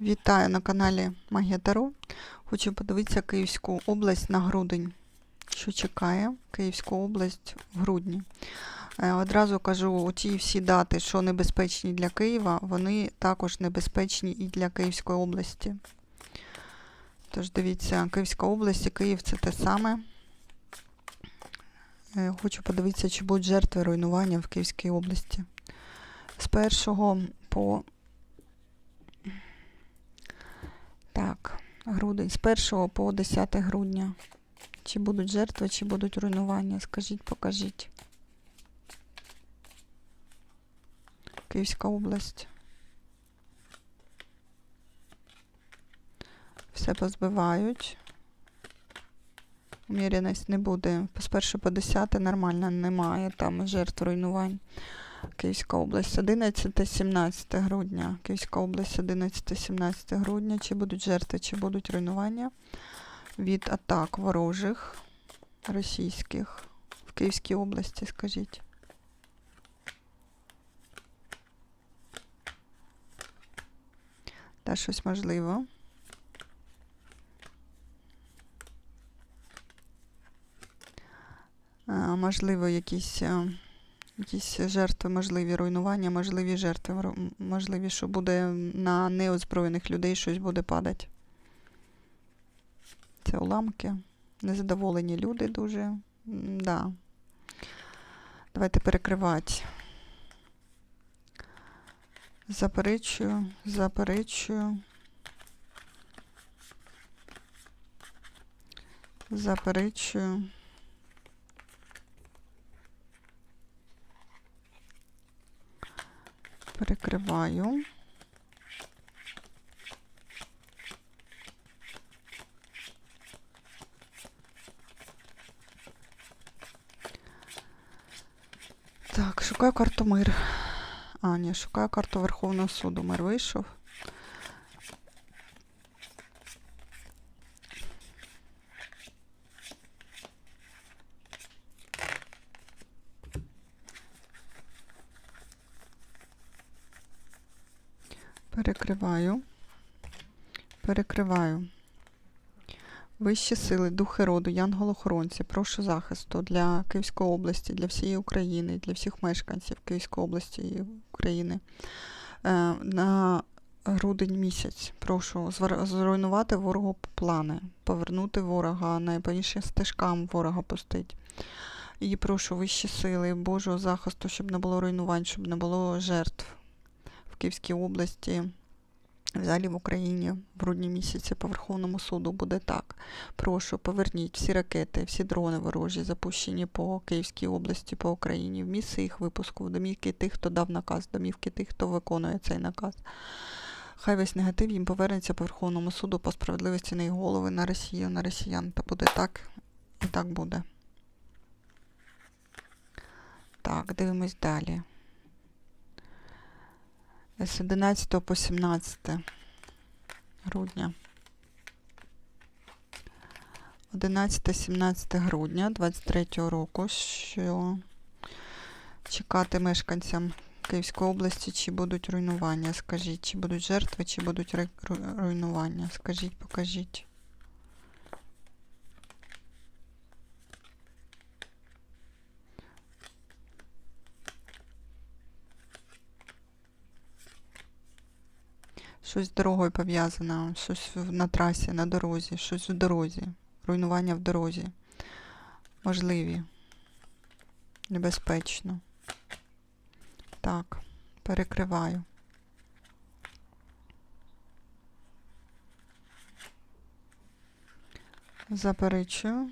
Вітаю на каналі Магія Таро. Хочу подивитися Київську область на грудень. Що чекає Київську область в грудні. Е, Одразу кажу, ті всі дати, що небезпечні для Києва, вони також небезпечні і для Київської області. Тож дивіться, Київська область і Київ це те саме. Е, Хочу подивитися, чи будуть жертви руйнування в Київській області. З 1 по Так, грудень. З 1 по 10 грудня. Чи будуть жертви, чи будуть руйнування? Скажіть, покажіть. Київська область. Все позбивають. Уміреність не буде. З 1 по 10 нормально, немає там жертв руйнувань. Київська область 11-17 грудня. Київська область 11-17 грудня. Чи будуть жертви, чи будуть руйнування від атак ворожих російських в Київській області, скажіть. Та щось можливо. А, можливо, якісь. Якісь жертви, можливі руйнування, можливі жертви, можливі, що буде на неозброєних людей щось буде падати. Це уламки. Незадоволені люди дуже. Да. Давайте перекривати. Заперечую, заперечую. Заперечую. Перекриваю. Так, шукаю карту мир. А, ні, шукаю карту Верховного суду. Мир вийшов. Перекриваю. Перекриваю. Вищі сили, духи роду, янголохоронці, прошу захисту для Київської області, для всієї України, для всіх мешканців Київської області і України. Е, на грудень місяць прошу зруйнувати ворогу плани, повернути ворога, на стежкам ворога пустить. І прошу вищі сили, Божого захисту, щоб не було руйнувань, щоб не було жертв в Київській області, взагалі в Україні в грудні місяці по Верховному суду буде так. Прошу, поверніть всі ракети, всі дрони ворожі, запущені по Київській області, по Україні, в місце їх випуску, в домівки тих, хто дав наказ, домівки тих, хто виконує цей наказ. Хай весь негатив їм повернеться по Верховному суду по справедливості на їх голови, на Росію, на росіян. Та буде так і так буде. Так, дивимось далі. З 11 по 17 грудня. 11-17 грудня 23 року, що чекати мешканцям Київської області, чи будуть руйнування, скажіть, чи будуть жертви, чи будуть ру- ру- руйнування. Скажіть, покажіть. Щось з дорогою пов'язане, щось на трасі, на дорозі, щось в дорозі, руйнування в дорозі. Можливі. Небезпечно. Так, перекриваю. Заперечую.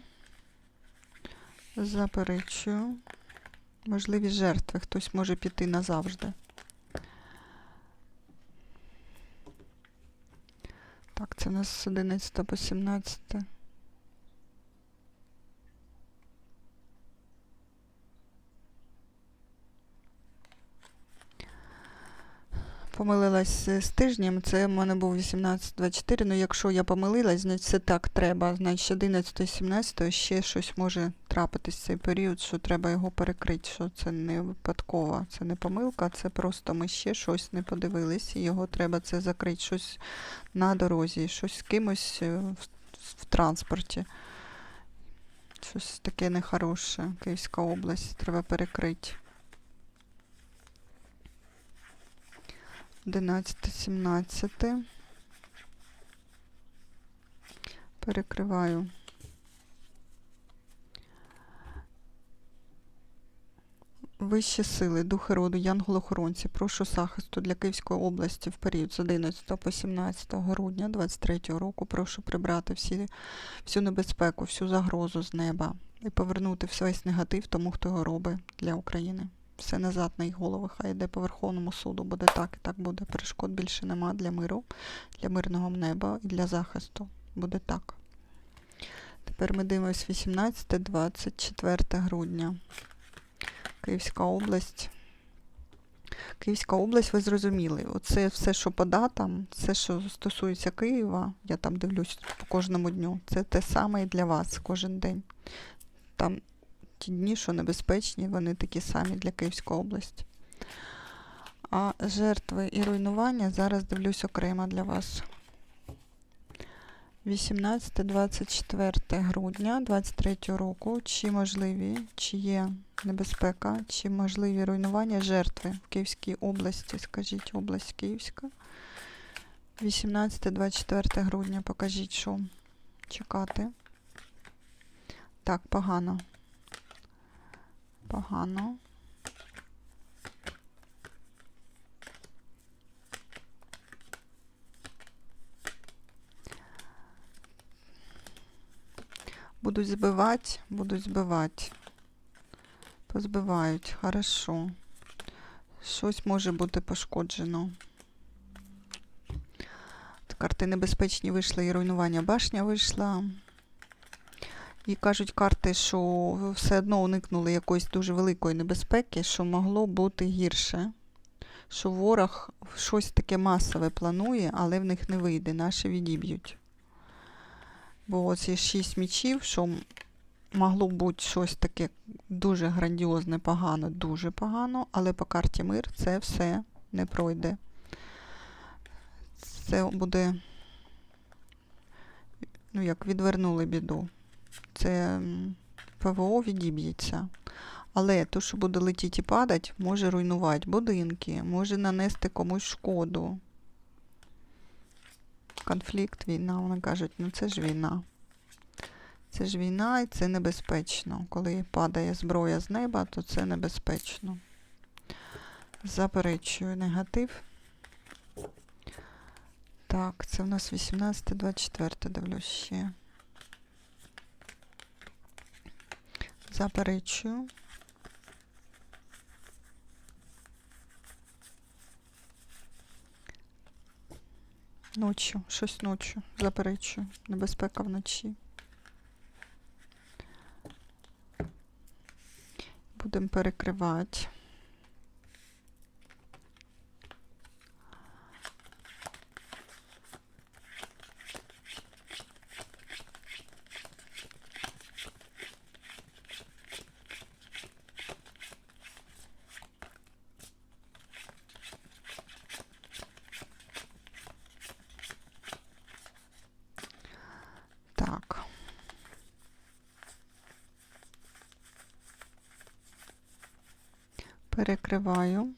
Заперечую. Можливі жертви. Хтось може піти назавжди. Так, це у нас з 11 по 17. Помилилась з тижнем, це в мене був 18-24, ну якщо я помилилась, значить це так треба. Значить 11-17 ще щось може трапитись в цей період, що треба його перекрити, що це не випадково, це не помилка, це просто ми ще щось не подивились, і його треба це закрити, щось на дорозі, щось з кимось е, в, в транспорті. Щось таке нехороше, Київська область, треба перекрити. 11, 17. Перекриваю. Вищі сили, духи роду, янголохоронці, прошу захисту для Київської області в період з 11 по 17 грудня 23 року. Прошу прибрати всі, всю небезпеку, всю загрозу з неба і повернути весь негатив тому, хто його робить для України все назад на їх голови, хай йде по Верховному суду, буде так і так буде. Перешкод більше нема для миру, для мирного неба і для захисту. Буде так. Тепер ми дивимося 18-24 грудня. Київська область. Київська область, ви зрозуміли. Оце все, що по датам, все, що стосується Києва, я там дивлюсь по кожному дню, це те саме і для вас кожен день. Там ті дні, що небезпечні, вони такі самі для Київської області. А жертви і руйнування зараз дивлюсь окремо для вас. 18-24 грудня 23 року. Чи можливі, чи є небезпека, чи можливі руйнування жертви в Київській області? Скажіть, область Київська. 18-24 грудня. Покажіть, що чекати. Так, погано. Погано. Будуть збивати, будуть збивати. Позбивають, хорошо. Щось може бути пошкоджено. Карти небезпечні вийшли і руйнування башня вийшла. І кажуть карти, що все одно уникнули якоїсь дуже великої небезпеки, що могло бути гірше. Що ворог щось таке масове планує, але в них не вийде, наші відіб'ють. Бо є шість мічів, що могло бути щось таке дуже грандіозне, погано, дуже погано, але по карті мир це все не пройде. Це буде, ну як відвернули біду це ПВО відіб'ється. Але то, що буде летіти і падати, може руйнувати будинки, може нанести комусь шкоду. Конфлікт, війна, вони кажуть, ну це ж війна. Це ж війна і це небезпечно. Коли падає зброя з неба, то це небезпечно. Заперечую негатив. Так, це в нас 18-24, дивлюсь ще. Заперечую. Ночі, щось ночі. Заперечую. Небезпека вночі. Будемо перекривати. Так. Перекриваю.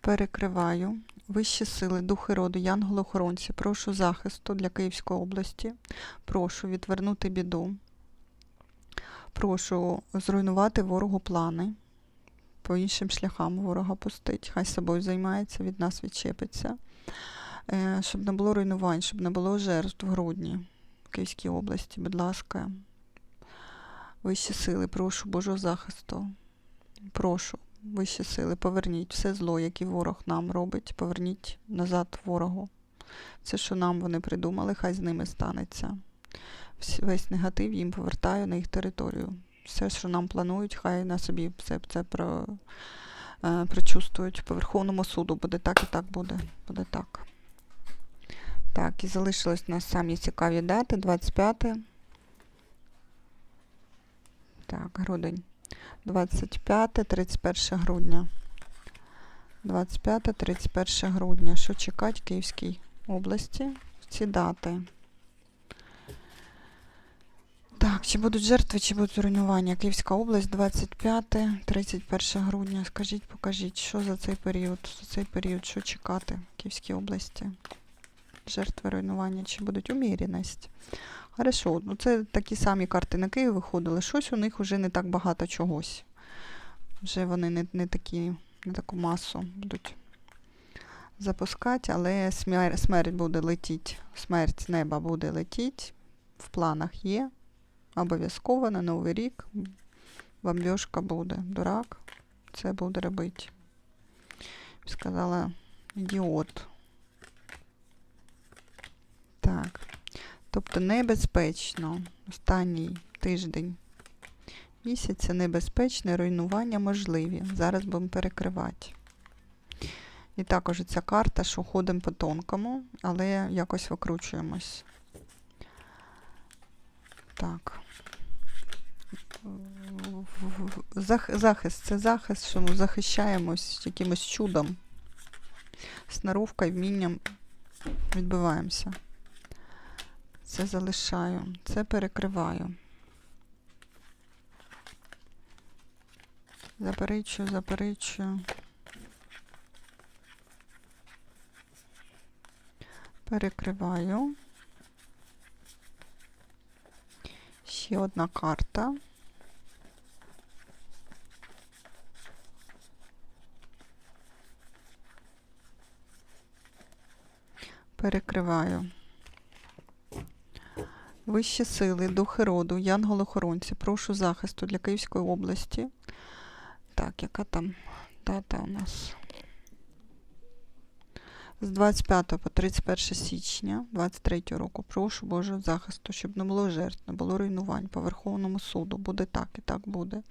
Перекриваю. Вищі сили, духи роду, янголи-охоронці, прошу захисту для Київської області. Прошу відвернути біду. Прошу зруйнувати ворогу плани. По іншим шляхам ворога пустить. Хай собою займається, від нас відчепиться. Е, щоб не було руйнувань, щоб не було жертв в грудні. в Київській області, будь ласка, вищі сили, прошу Божого захисту. Прошу, вищі сили, поверніть все зло, яке ворог нам робить, поверніть назад ворогу. Все, що нам вони придумали, хай з ними станеться. Весь негатив їм повертаю на їх територію. Все, що нам планують, хай на собі все це про... е, причувствують по Верховному суду. Буде так і так буде. Буде так. Так, і залишилось у нас самі цікаві дати. 25. Так, грудень. 25, 31 грудня. 25, 31 грудня. Що чекати в Київській області в ці дати? Так, чи будуть жертви, чи будуть руйнування? Київська область, 25, 31 грудня. Скажіть, покажіть, що за цей період? За цей період, що чекати в Київській області? Жертви руйнування, чи будуть уміряність? Хорошо, ну це такі самі карти на Київ виходили. Щось у них вже не так багато чогось. Вже вони не, не такі, не таку масу будуть запускати, але смер- смерть буде летіти. Смерть неба буде летіти. В планах є. Обов'язково на Новий рік бомбьошка буде. Дурак це буде робити. Сказала ідіот. Так. Тобто небезпечно. Останній тиждень місяця небезпечне, руйнування можливі. Зараз будемо перекривати. І також ця карта, що ходимо по тонкому, але якось викручуємось. Так. Зах- Захист це захист, що ми захищаємось якимось чудом. Сноровкою, вмінням відбиваємося. Це залишаю, це перекриваю. Заперечую, заперечую. Перекриваю. Ще одна карта. Перекриваю. Вищі сили, духи роду, янголи-охоронці, прошу захисту для Київської області. Так, яка там дата у нас? З 25 по 31 січня 23 року прошу Божого захисту, щоб не було жертв, не було руйнувань по Верховному суду. Буде так і так буде.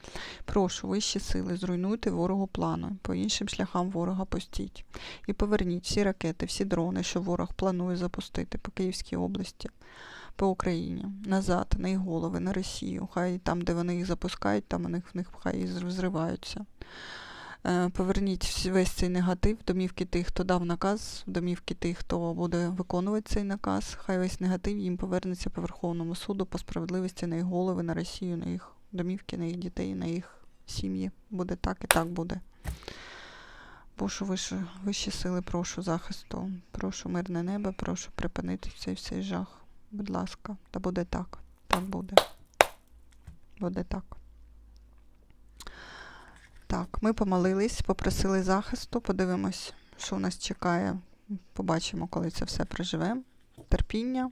Прошу вищі сили, зруйнуйте ворогу плану, по іншим шляхам ворога пустіть. І поверніть всі ракети, всі дрони, що ворог планує запустити по Київській області, по Україні, назад, на їх голови, на Росію. Хай там, де вони їх запускають, там у них в них хай зриваються. Е, Поверніть весь цей негатив, домівки тих, хто дав наказ, домівки тих, хто буде виконувати цей наказ. Хай весь негатив їм повернеться по Верховному суду по справедливості на їх голови, на Росію, на їх домівки, на їх дітей, на їх сім'ї. Буде так і так буде. Прошу вище, вищі сили, прошу захисту, прошу мирне небо, прошу припинити цей всей жах. Будь ласка, та буде так. Так буде. Буде так. Так, ми помолились, попросили захисту, подивимось, що у нас чекає. Побачимо, коли це все проживемо. Терпіння.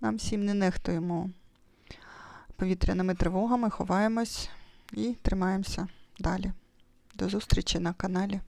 Нам всім не нехтуємо повітряними тривогами, ховаємось і тримаємося далі. До зустрічі на каналі.